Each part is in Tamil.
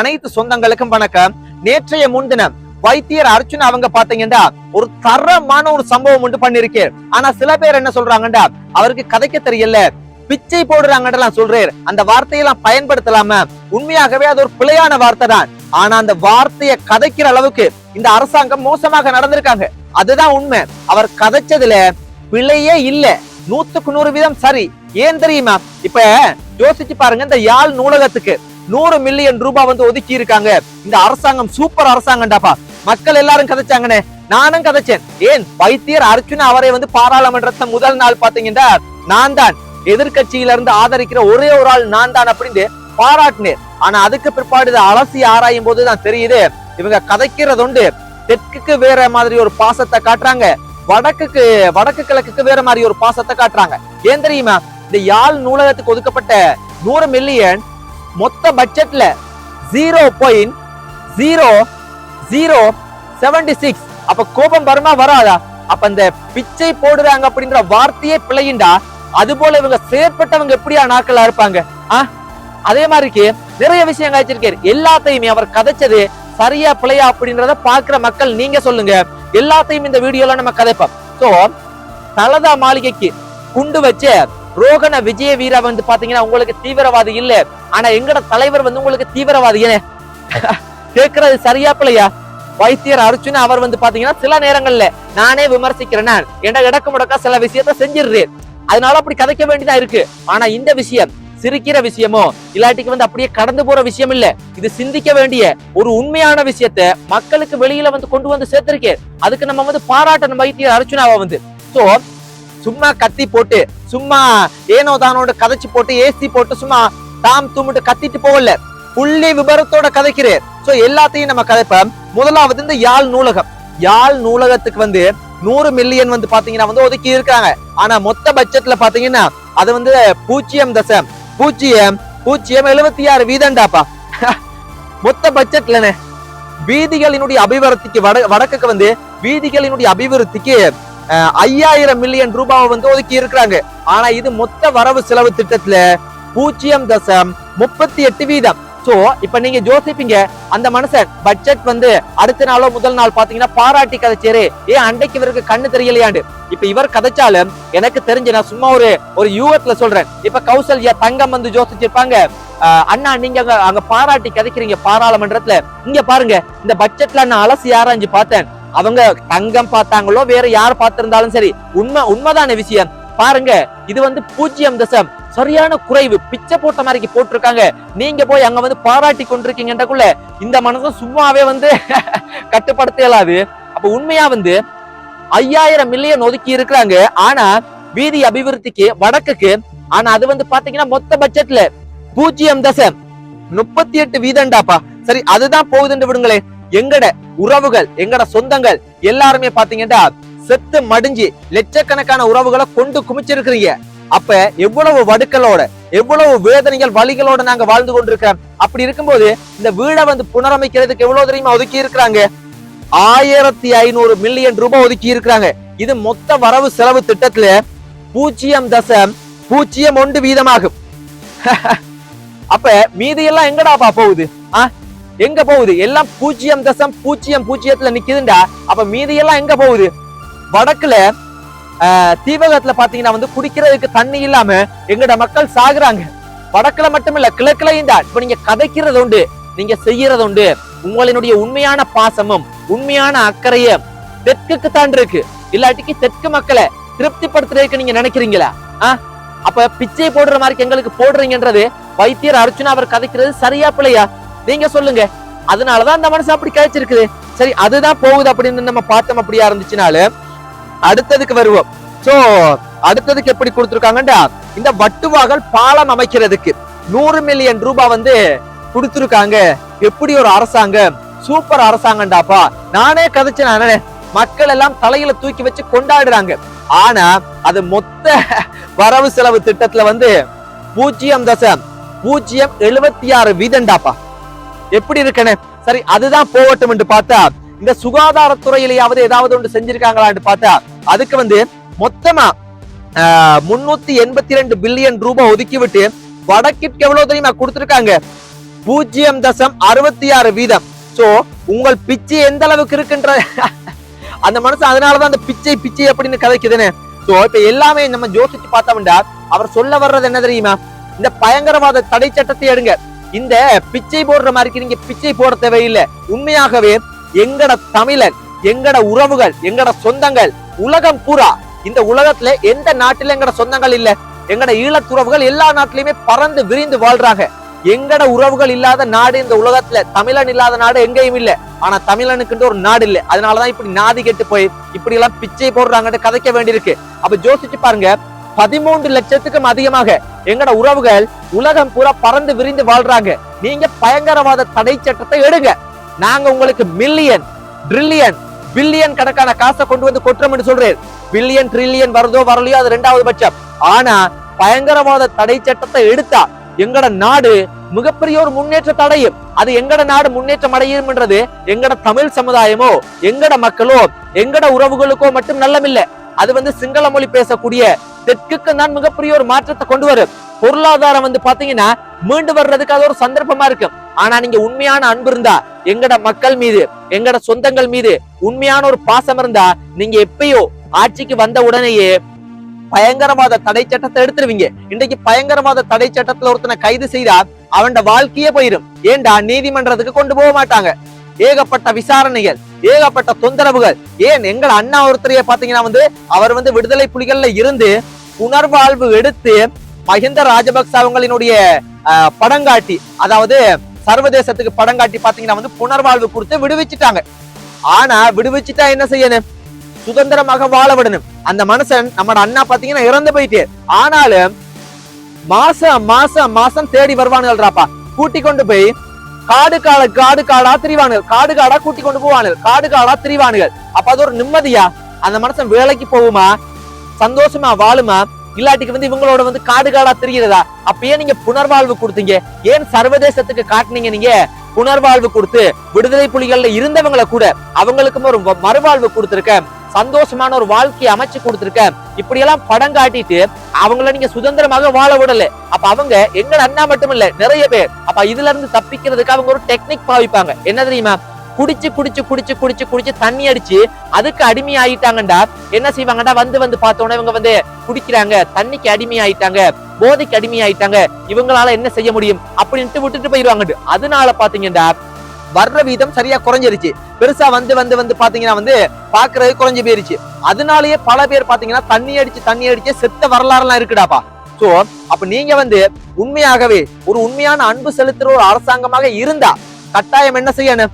அனைத்து சொந்தங்களுக்கும் வணக்கம். நேற்றைய முன்தினம் வைத்தியர் அர்ச்சுனா அவங்க பாத்தீங்கன்னா ஒரு தரமான ஒரு சம்பவம் உண்டு பண்ணிருக்கேன் ஆனா சில பேர் என்ன சொல்றாங்கடா அவருக்கு கதைக்க தெரியல. பிச்சை போடுறாங்கன்றலாம் சொல்றேன் அந்த வார்த்தையெல்லாம் பயன்படுத்தலாம. உண்மையாகவே அது ஒரு பிழையான வார்த்தை தான். ஆனா அந்த வார்த்தையை கதைக்கிற அளவுக்கு இந்த அரசாங்கம் மோசமாக நடந்திருக்காங்க. அதுதான் உண்மை. அவர் கதைச்சதுல பிழையே இல்ல. நூத்துக்கு நூறு வீதம் சரி. ஏன் தெரியுமா? இப்ப யோசிச்சு பாருங்க இந்த யாழ் நூலகத்துக்கு. நூறு மில்லியன் ரூபாய் வந்து ஒதுக்கி இருக்காங்க இந்த அரசாங்கம் சூப்பர் அரசாங்கம்டாப்பா. மக்கள் எல்லாரும் கதைச்சாங்கண்ணே. நானும் கதைச்சேன். ஏன்? வைத்தியர் அர்ஜுன் அவரை வந்து பாராளுமன்றத்தை முதல் நாள் பாத்தீங்கன்னா நான் தான். எதிர்கட்சியில இருந்து ஆதரிக்கிற ஒரே ஒரு ஆள் நான் தான் அப்படின்னு பாராட்டினேன். ஆனா அதுக்கு பிற்பாடு இதை அலசி ஆராயும் போதுதான் தெரியுது. இவங்க கதைக்கிறது உண்டு தெற்குக்கு வேற மாதிரி ஒரு பாசத்தை காட்டுறாங்க. வடக்குக்கு வடக்கு கிழக்குக்கு வேற மாதிரி ஒரு பாசத்தை காட்டுறாங்க. ஏன் தெரியுமா? இந்த யாழ் நூலகத்துக்கு ஒதுக்கப்பட்ட நூறு மில்லியன் மொத்த பட்ஜெட்ல zero point zero zero seventy six அப்ப கோபம் வருமா வராதா? அப்ப இந்த பிச்சை போடுறாங்க அப்படின்ற வார்த்தையே பிழையுண்டா? அது போல இவங்க செயற்பட்டவங்க எப்படியா நாட்களா இருப்பாங்க ஆஹ் அதே மாதிரிக்கு நிறைய விஷயம் காய்ச்சிருக்காரு எல்லாத்தையுமே அவர் கதைச்சது சரியா பிழையா அப்படின்றத பாக்குற மக்கள் நீங்க சொல்லுங்க. எல்லாத்தையும் இந்த வீடியோல நம்ம கதைப்போம். சோ தலதா மாளிகைக்கு குண்டு வச்சு ரோகண விஜய வீரா வந்து பாத்தீங்கன்னா உங்களுக்கு தீவிரவாதி இல்ல. ஆனா எங்கட தலைவர் வந்து உங்களுக்கு தீவிரவாதி கேக்குறது சரியா பிள்ளையா? வைத்தியர் அர்ச்சுனா அவர் வந்து பாத்தீங்கன்னா சில நேரங்கள்ல நானே விமர்சிக்கிறேன் நான். என்ற இடக்கு முடக்கா சில விஷயத்த செஞ்சிடுறேன். அதனால அப்படி கதைக்க வேண்டியதா இருக்கு. ஆனா இந்த விஷயம் சிரிக்கிற விஷயமோ இல்லாட்டிக்கு வந்து அப்படியே கடந்து போற விஷயம் இல்ல. இது சிந்திக்க வேண்டிய ஒரு உண்மையான விஷயத்த மக்களுக்கு வெளியில வந்து கொண்டு வந்து சேர்த்திருக்கேன். அதுக்கு நம்ம வந்து பாராட்டணும் வைத்தியர் அர்ச்சுனாவை வந்து. சோ சும்மா கத்தி போட்டு சும்மா ஏனோ தானோட கதைச்சு போட்டு ஏசி போட்டு சும்மா தாம் தும்மிட்டு கத்திட்டு போகல. புள்ளி விபரத்தோட கதைக்கிறேன். சோ எல்லாத்தையும் நம்ம கதைப்போம். முதலாவது இந்த யாழ் நூலகம். யாழ் நூலகத்துக்கு வந்து நூறு மில்லியன் வந்து பாத்தீங்கன்னா வந்து ஒதுக்கி இருக்காங்க. ஆனா மொத்த பட்ஜெட்ல பாத்தீங்கன்னா அது வந்து பூஜ்ஜியம் தசம். பூஜ்ஜியம் பூஜ்ஜியம் எழுபத்தி ஆறு வீதம்டாப்பா. மொத்த பட்ஜெட்லனே வீதிகளினுடைய அபிவிருத்திக்கு வட வடக்குக்கு வந்து வீதிகளினுடைய அபிவிருத்திக்கு ஐயாயிரம் மில்லியன் ரூபாவை வந்து ஒதுக்கி இருக்கிறாங்க. ஆனா இது மொத்த வரவு செலவு திட்டத்துல பூஜ்ஜியம் தசம் முப்பத்தி எட்டு வீதம். சோ இப்ப நீங்க ஜோசிப்பீங்க அந்த மனுஷன் பட்ஜெட் வந்து அடுத்த நாளோ முதல் நாள் பாத்தீங்கன்னா பாராட்டி கதைச்சாரு. ஏன் அன்றைக்கு இவருக்கு கண்ணு தெரியலையாண்டு. இப்ப இவர் கதைச்சாலும் எனக்கு தெரிஞ்சு நான் சும்மா ஒரு ஒரு யூகத்துல சொல்றேன். இப்ப கௌசல்யா தங்கம் வந்து ஜோசிச்சிருப்பாங்க அண்ணா நீங்க அங்க அங்க பாராட்டி கதைக்கிறீங்க பாராளுமன்றத்துல. இங்க பாருங்க இந்த பட்ஜெட்ல நான் அலசி ஆராய்ஞ்சு பார்த்தேன். அவங்க தங்கம் பார்த்தாங்களோ வேற யார் பார்த்திருந்தாலும் சரி உண்மை உண்மைதான விஷயம். பாருங்க இது வந்து பூஜ்ஜியம் தசம். சரியான குறைவு. பிச்சை போட்ட மாதிரி போட்டிருக்காங்க. நீங்க போய் அங்க வந்து பாராட்டி கொண்டிருக்கீங்கன்றக்குள்ள இந்த மனசும் சும்மாவே வந்து கட்டுப்படுத்த இயலாது அப்ப உண்மையா வந்து ஐயாயிரம் மில்லியன் ஒதுக்கி இருக்கிறாங்க. ஆனா வீதி அபிவிருத்திக்கு வடக்குக்கு ஆனா அது வந்து பாத்தீங்கன்னா மொத்த பட்ஜெட்ல பூஜ்ஜியம் தசம். முப்பத்தி எட்டு வீதம்டாப்பா. சரி அதுதான் போகுதுன்னு விடுங்களேன். எங்கட உறவுகள் எங்கட சொந்தங்கள் எல்லாருமே பாத்தீங்கன்னா செத்து மடிஞ்சு லட்சக்கணக்கான உறவுகளை கொண்டு குமிச்சிருக்கிறீங்க. அப்ப எவ்வளவு வடுக்களோட எவ்வளவு வேதனைகள் வழிகளோட நாங்க வாழ்ந்து கொண்டிருக்கிறோம். அப்படி இருக்கும்போது இந்த வீடை வந்து புனரமைக்கிறதுக்கு எவ்வளவு தெரியுமா ஒதுக்கி இருக்கிறாங்க? ஆயிரத்தி ஐநூறு மில்லியன் ரூபாய் ஒதுக்கி இருக்கிறாங்க. இது மொத்த வரவு செலவு திட்டத்துல பூஜ்ஜியம் தசம் பூஜ்ஜியம் ஒன்று வீதமாகும். அப்ப மீதி எல்லாம் எங்கடாப்பா போகுது? ஆ? எங்க போகுது? எல்லாம் பூஜ்ஜியம் தசம் பூஜ்ஜியம் பூஜ்ஜியத்துல நிக்குதுண்டா. அப்ப மீதி எல்லாம் எங்க போகுது? வடக்குல தீபகத்துல பாத்தீங்கன்னா வந்து குடிக்கிறதுக்கு தண்ணி இல்லாம எங்கட மக்கள் சாகுறாங்க. வடக்குல மட்டும் இல்ல தான். இப்ப நீங்க கதைக்கிறது உண்டு. நீங்க செய்யறது உண்டு. உங்களினுடைய உண்மையான பாசமும் உண்மையான அக்கறையும் தெற்குக்கு தான் இருக்கு. இல்லாட்டிக்கு தெற்கு மக்களை திருப்திப்படுத்துறதுக்கு நீங்க நினைக்கிறீங்களா? ஆ? அப்ப பிச்சை போடுற மாதிரி எங்களுக்கு போடுறீங்கன்றது வைத்தியர் அர்ச்சுனா அவர் கதைக்கிறது சரியா பிள்ளையா? நீங்க சொல்லுங்க. அதனாலதான் அந்த மனசு அப்படி கழிச்சிருக்குது. சரி அதுதான் போகுது அப்படின்னு நம்ம பார்த்தோம் அப்படியா இருந்துச்சுனால அடுத்ததுக்கு வருவோம். சோ அடுத்ததுக்கு எப்படி கொடுத்துருக்காங்கடா இந்த வட்டுவாகல் பாலம் அமைக்கிறதுக்கு நூறு மில்லியன் ரூபாய் வந்து கொடுத்துருக்காங்க. எப்படி ஒரு அரசாங்கம்? சூப்பர் அரசாங்கம்டாப்பா. நானே கதைச்சு நானே மக்கள் எல்லாம் தலையில தூக்கி வச்சு கொண்டாடுறாங்க. ஆனா அது மொத்த வரவு செலவு திட்டத்துல வந்து பூஜ்ஜியம் தசம் பூஜ்ஜியம் எழுபத்தி ஆறு வீதம்டாப்பா. எப்படி இருக்கணும் சரி அதுதான் போகட்டும் என்று பார்த்தா இந்த சுகாதாரத்துறையிலேயாவது ஏதாவது ஒன்று செஞ்சிருக்காங்களான்னு பார்த்தா அதுக்கு வந்து மொத்தமா முன்னூத்தி எண்பத்தி ரெண்டு பில்லியன் ரூபாய் ஒதுக்கிவிட்டு வடக்கிற்கு எவ்வளவு தெரியுமா கொடுத்திருக்காங்க? பூஜ்ஜியம் தசம் அறுபத்தி ஆறு வீதம். சோ உங்கள் பிச்சை எந்த அளவுக்கு இருக்குன்ற அந்த மனுஷன் அதனாலதான் அந்த பிச்சை பிச்சை அப்படின்னு கதைக்குதுன்னு. சோ இப்ப எல்லாமே நம்ம யோசிச்சு பார்த்தோம்டா அவர் சொல்ல வர்றது என்ன தெரியுமா? இந்த பயங்கரவாத தடை சட்டத்தை எடுங்க. இந்த பிச்சை போடுற மாதிரி நீங்க பிச்சை போட தேவையில்லை. உண்மையாகவே எங்கட தமிழன் எங்கட உறவுகள் எங்கட சொந்தங்கள் உலகம் பூரா இந்த உலகத்துல எந்த நாட்டில எங்கட சொந்தங்கள் இல்ல. எங்கட ஈழத்துறவுகள் எல்லா நாட்டிலயுமே பறந்து விரிந்து வாழ்றாங்க. எங்கட உறவுகள் இல்லாத நாடு இந்த உலகத்துல தமிழன் இல்லாத நாடு எங்கேயும் இல்ல. ஆனா தமிழனுக்குன்ற ஒரு நாடு இல்ல. அதனாலதான் இப்படி நாதி கெட்டு போய் இப்படி எல்லாம் பிச்சை போடுறாங்கன்னு கதைக்க வேண்டியிருக்கு. அப்ப ஜோசிச்சு பாருங்க பதிமூன்று லட்சத்துக்கும் அதிகமாக எங்கட உறவுகள் உலகம் பூரா பறந்து விரிந்து வாழ்றாங்க. நீங்க பயங்கரவாத தடை சட்டத்தை எடுங்க. நாங்க உங்களுக்கு மில்லியன் ட்ரில்லியன் பில்லியன் கணக்கான காசை கொண்டு வந்து கொட்டுறோம்னு சொல்றேன். பில்லியன் ட்ரில்லியன் வருதோ வரலையோ அது ரெண்டாவது பட்சம். ஆனா பயங்கரவாத தடை சட்டத்தை எடுத்தா எங்கட நாடு மிகப்பெரிய ஒரு முன்னேற்றத்தை அடையும். அது எங்கட நாடு முன்னேற்றம் அடையும்ன்றது எங்கட தமிழ் சமுதாயமோ எங்கட மக்களோ எங்கட உறவுகளுக்கோ மட்டும் நல்லமில்ல. அது வந்து சிங்கள மொழி பேசக்கூடிய தெற்குக்கு தான் மிகப்பெரிய ஒரு மாற்றத்தை கொண்டு வரும். பொருளாதாரம் வந்து பாத்தீங்கன்னா மீண்டு வர்றதுக்கு அது ஒரு சந்தர்ப்பமா இருக்கும் ஆனா நீங்க உண்மையான அன்பு இருந்தா எங்கட மக்கள் மீது எங்கட சொந்தங்கள் மீது உண்மையான ஒரு பாசம் இருந்தா நீங்க எப்பயோ ஆட்சிக்கு வந்த உடனேயே பயங்கரவாத தடை சட்டத்தை எடுத்துருவீங்க. இன்றைக்கு பயங்கரவாத தடை சட்டத்துல ஒருத்தனை கைது செய்தா அவன் வாழ்க்கையே போயிடும் ஏன்டா நீதிமன்றத்துக்கு கொண்டு போக மாட்டாங்க? ஏகப்பட்ட விசாரணைகள் ஏகப்பட்ட தொந்தரவுகள். ஏன் எங்கள் அண்ணா ஒருத்தரையே பாத்தீங்கன்னா வந்து அவர் வந்து விடுதலை புலிகள்ல இருந்து புனர்வாழ்வு எடுத்து மஹிந்த ராஜபக்ச அவங்களினுடைய படங்காட்டி அதாவது சர்வதேசத்துக்கு படங்காட்டி பாத்தீங்கன்னா வந்து புனர்வாழ்வு கொடுத்து விடுவிச்சுட்டாங்க. ஆனா விடுவிச்சிட்டா என்ன செய்யணும்? சுதந்திரமாக வாழ விடணும். அந்த மனுஷன் நம்ம அண்ணா பாத்தீங்கன்னா இறந்து போயிட்டு. ஆனாலும் மாசம் மாசம் மாசம் தேடி வருவானுங்கள்றாப்பா கூட்டி கொண்டு போய் காடு கால காடு காடா திரிவானுகள். காடு காடா கூட்டி கொண்டு போவானுகள். காடு காடா திரிவானுகள். அப்ப அது ஒரு நிம்மதியா? அந்த மனுஷன் வேலைக்கு போகுமா? சந்தோஷமா வாழுமா? இல்லாட்டிக்கு வந்து இவங்களோட வந்து காடு காடா தெரிகிறதா? அப்பயே நீங்க புனர்வாழ்வு கொடுத்தீங்க. ஏன் சர்வதேசத்துக்கு காட்டுனீங்க நீங்க? புனர்வாழ்வு கொடுத்து விடுதலை புலிகள்ல இருந்தவங்களை கூட அவங்களுக்கும் ஒரு மறுவாழ்வு கொடுத்துருக்கேன் சந்தோஷமான ஒரு வாழ்க்கையை அமைச்சு கொடுத்துருக்க. இப்படி எல்லாம் படம் காட்டிட்டு அவங்கள நீங்க சுதந்திரமாக வாழ விடல. அப்ப அவங்க எங்க அண்ணா மட்டும் இல்ல நிறைய பேர். அப்ப இதுல இருந்து தப்பிக்கிறதுக்கு அவங்க ஒரு டெக்னிக் பாவிப்பாங்க. என்ன தெரியுமா? குடிச்சு குடிச்சு குடிச்சு குடிச்சு குடிச்சு தண்ணி அடிச்சு அதுக்கு அடிமை ஆயிட்டாங்கடா என்ன செய்வாங்கடா வந்து வந்து பார்த்தோன்னே இவங்க வந்து குடிக்கிறாங்க. தண்ணிக்கு அடிமை ஆயிட்டாங்க. போதைக்கு அடிமை ஆயிட்டாங்க. இவங்களால என்ன செய்ய முடியும்? அப்படின்ட்டு விட்டுட்டு போயிருவாங்க அதனால பாத்தீங்கன்னா வர்ற வீதம் சரியா குறைஞ்சிருச்சு. பெருசா வந்து வந்து வந்து பாத்தீங்கன்னா வந்து பாக்குறது குறைஞ்சு போயிருச்சு. அதனாலயே பல பேர் பாத்தீங்கன்னா தண்ணி அடிச்சு தண்ணி அடிச்சு செத்த வரலாறுலாம் இருக்குடாப்பா. சோ அப்ப நீங்க வந்து உண்மையாகவே ஒரு உண்மையான அன்பு செலுத்துற ஒரு அரசாங்கமாக இருந்தா கட்டாயம் என்ன செய்யணும்?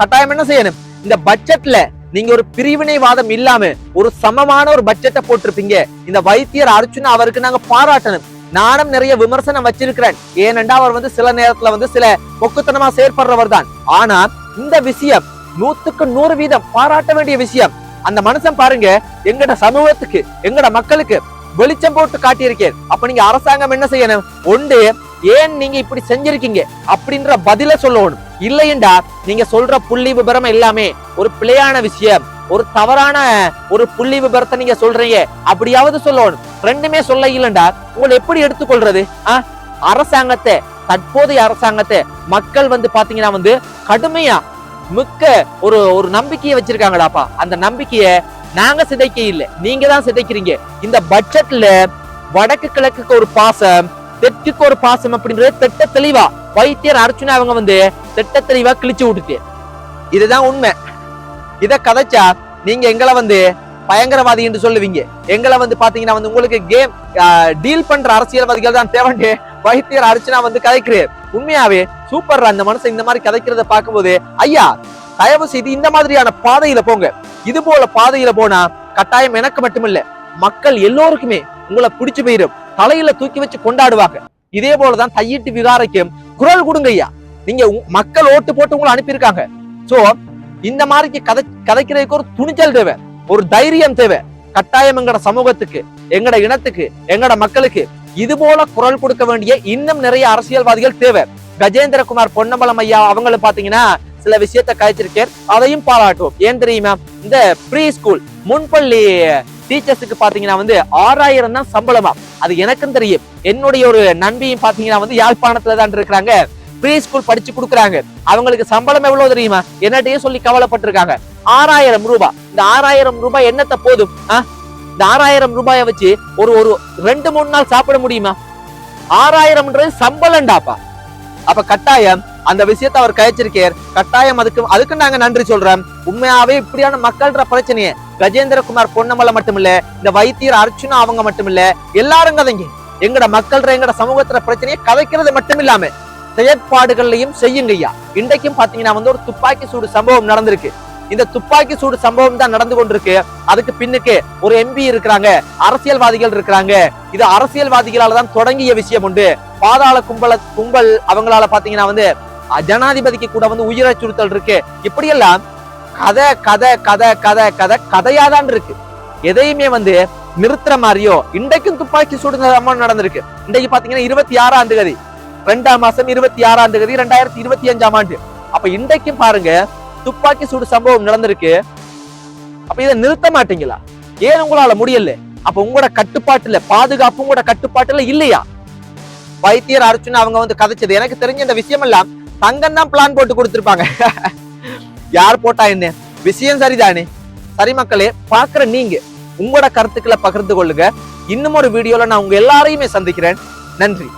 கட்டாயம் என்ன செய்யணும்? இந்த பட்ஜெட்ல நீங்க ஒரு பிரிவினைவாதம் இல்லாம ஒரு சமமான ஒரு பட்ஜெட்டை போட்டிருப்பீங்க. இந்த வைத்தியர் அர்ச்சுனா அவருக்கு நாங்க பாராட்டணும். நானும் நிறைய விமர்சனம் வச்சிருக்கிறேன். ஏனென்றா அவர் வந்து சில நேரத்துல வந்து சில பொக்குத்தனமா செயற்படுறவர் தான். ஆனா இந்த விஷயம் நூத்துக்கு நூறு வீதம் பாராட்ட வேண்டிய விஷயம். அந்த மனுஷன் பாருங்க எங்கட சமூகத்துக்கு எங்கட மக்களுக்கு வெளிச்சம் போட்டு காட்டியிருக்கேன். அப்ப நீங்க அரசாங்கம் என்ன செய்யணும்? ஒன்று ஏன் நீங்க இப்படி செஞ்சிருக்கீங்க? அப்படின்ற பதில சொல்லணும். இல்லையண்டா நீங்க சொல்ற புள்ளி விபரம் எல்லாமே ஒரு பிழையான விஷயம். ஒரு தவறான ஒரு புள்ளி விபரத்தை நீங்க சொல்றீங்க. அப்படியாவது சொல்லணும். ரெண்டுமே சொல்ல இல்லைண்டா. உங்களை எப்படி எடுத்துக்கொள்றது? அரசாங்கத்தை தற்போதைய அரசாங்கத்தை மக்கள் வந்து பாத்தீங்கன்னா வந்து கடுமையா மிக்க ஒரு ஒரு நம்பிக்கையை வச்சிருக்காங்களாப்பா. அந்த நம்பிக்கைய நாங்க சிதைக்க இல்லை நீங்க தான் சிதைக்கிறீங்க. இந்த பட்ஜெட்ல வடக்கு கிழக்குக்கு ஒரு பாசம் தெற்குக்கு ஒரு பாசம் அப்படின்றது திட்ட தெளிவா வைத்தியர் அர்ச்சுனா அவங்க வந்து திட்ட தெளிவா கிழிச்சு விட்டுட்டு. இதுதான் உண்மை. இத கதைச்சா நீங்க எங்களை வந்து பயங்கரவாதி என்று சொல்லுவீங்க. எங்களை வந்து பாத்தீங்கன்னா வந்து உங்களுக்கு கேம் டீல் பண்ற அரசியல்வாதிகள் தான் தேவண்டே. வைத்தியர் அர்ச்சனா வந்து கதைக்கிறேன். உண்மையாவே சூப்பர் அந்த மனுஷன் இந்த மாதிரி கதைக்கிறத பார்க்கும்போது ஐயா தயவு செய்து இந்த மாதிரியான பாதையில போங்க. இது போல பாதையில போனா கட்டாயம் எனக்கு மட்டுமில்ல மக்கள் எல்லோருக்குமே உங்களை பிடிச்சு போயிரும். தலையில தூக்கி வச்சு கொண்டாடுவாங்க. இதே போலதான் தையிட்டு விகாரைக்கும் குரல் கொடுங்க ஐயா. நீங்க மக்கள் ஓட்டு போட்டு உங்களை அனுப்பியிருக்காங்க. சோ இந்த மாதிரி கதை கதைக்கிறதுக்கு ஒரு துணிச்சல் தேவை. ஒரு தைரியம் தேவை. கட்டாயம் எங்கட சமூகத்துக்கு எங்கட இனத்துக்கு எங்கட மக்களுக்கு இது போல குரல் கொடுக்க வேண்டிய இன்னும் நிறைய அரசியல்வாதிகள் தேவை. கஜேந்திரகுமார் பொன்னம்பலம் ஐயா அவங்களும் பாத்தீங்கன்னா சில விஷயத்த கழிச்சிருக்கேன் அதையும் பாராட்டுவோம். ஏன் தெரியுமா? இந்த ப்ரீ ஸ்கூல் முன்பள்ளி டீச்சர்ஸுக்கு பாத்தீங்கன்னா வந்து ஆறாயிரம் தான் சம்பளமா? அது எனக்கும் தெரியும். என்னுடைய ஒரு நண்பியும் பாத்தீங்கன்னா வந்து யாழ்ப்பாணத்துல தான் இருக்கிறாங்க. ப்ரீ ஸ்கூல் படிச்சு கொடுக்குறாங்க. அவங்களுக்கு சம்பளம் எவ்வளவு தெரியுமா? என்னட்டையே சொல்லி கவலைப்பட்டிருக்காங்க. ஆறாயிரம் ரூபாய். இந்த ஆறாயிரம் ரூபாய் என்னத்த போதும்? இந்த ஆறாயிரம் ரூபாயை வச்சு ஒரு ஒரு ரெண்டு மூணு நாள் சாப்பிட முடியுமா? ஆறாயிரம்ன்றது சம்பளம்டாப்பா. அப்ப கட்டாயம் அந்த விஷயத்தை அவர் கழிச்சிருக்கார். கட்டாயம் அதுக்கு அதுக்கு நாங்க நன்றி சொல்றோம். உண்மையாவே இப்படியான மக்கள்ன்ற பிரச்சனையை. கஜேந்திரகுமார் பொன்னமலை மட்டுமில்ல இந்த வைத்தியர் அர்ச்சுனா அவங்க மட்டுமில்ல எல்லாரும் கதைங்க. எங்கட மக்கள்ற எங்கட சமூகத்துல பிரச்சனையை கதைக்கிறது மட்டும் இல்லாம செயற்பாடுகள்லையும் செய்யுங்கய்யா இன்றைக்கும் பாத்தீங்கன்னா வந்து ஒரு துப்பாக்கி சூடு சம்பவம் நடந்திருக்கு. இந்த துப்பாக்கி சூடு சம்பவம் தான் நடந்து கொண்டிருக்கு. அதுக்கு பின்னுக்கு ஒரு எம்பி இருக்கிறாங்க அரசியல்வாதிகள் இருக்கிறாங்க. இது அரசியல்வாதிகளால தான் தொடங்கிய விஷயம் உண்டு. பாதாள கும்பல கும்பல் அவங்களால பாத்தீங்கன்னா வந்து ஜனாதிபதிக்கு கூட வந்து உயிர் அச்சுறுத்தல் இருக்கு. இப்படியெல்லாம் கதை கதை கதை கதை கதை கதையாதான் இருக்கு. எதையுமே வந்து நிறுத்துற மாதிரியோ இன்றைக்கும் துப்பாக்கி சூடு நடந்திருக்கு. இன்றைக்கு பாத்தீங்கன்னா இருபத்தி ஆறாம் தேதி. ரெண்டாம் மாசம் இருபத்தி ஆறாம் தேதி ரெண்டாயிரத்தி இருபத்தி அஞ்சாம் ஆண்டு. அப்ப இன்றைக்கும் பாருங்க துப்பாக்கி சூடு சம்பவம் நடந்திருக்கு. அப்ப இதை நிறுத்த மாட்டீங்களா? ஏன் உங்களால முடியல? அப்ப உங்களோட கட்டுப்பாட்டுல பாதுகாப்பு உங்களோட கட்டுப்பாட்டுல இல்லையா? வைத்தியர் அர்ச்சுனா அவங்க வந்து கதைச்சது. எனக்கு தெரிஞ்ச இந்த விஷயம் எல்லாம் தங்கம் தான் பிளான் போட்டு கொடுத்துருப்பாங்க. யார் போட்டா என்ன? விஷயம் சரிதானே? சரி மக்களே பாக்குற நீங்க உங்களோட கருத்துக்களை பகிர்ந்து கொள்ளுங்க. இன்னும் ஒரு வீடியோல நான் உங்க எல்லாரையுமே சந்திக்கிறேன். நன்றி.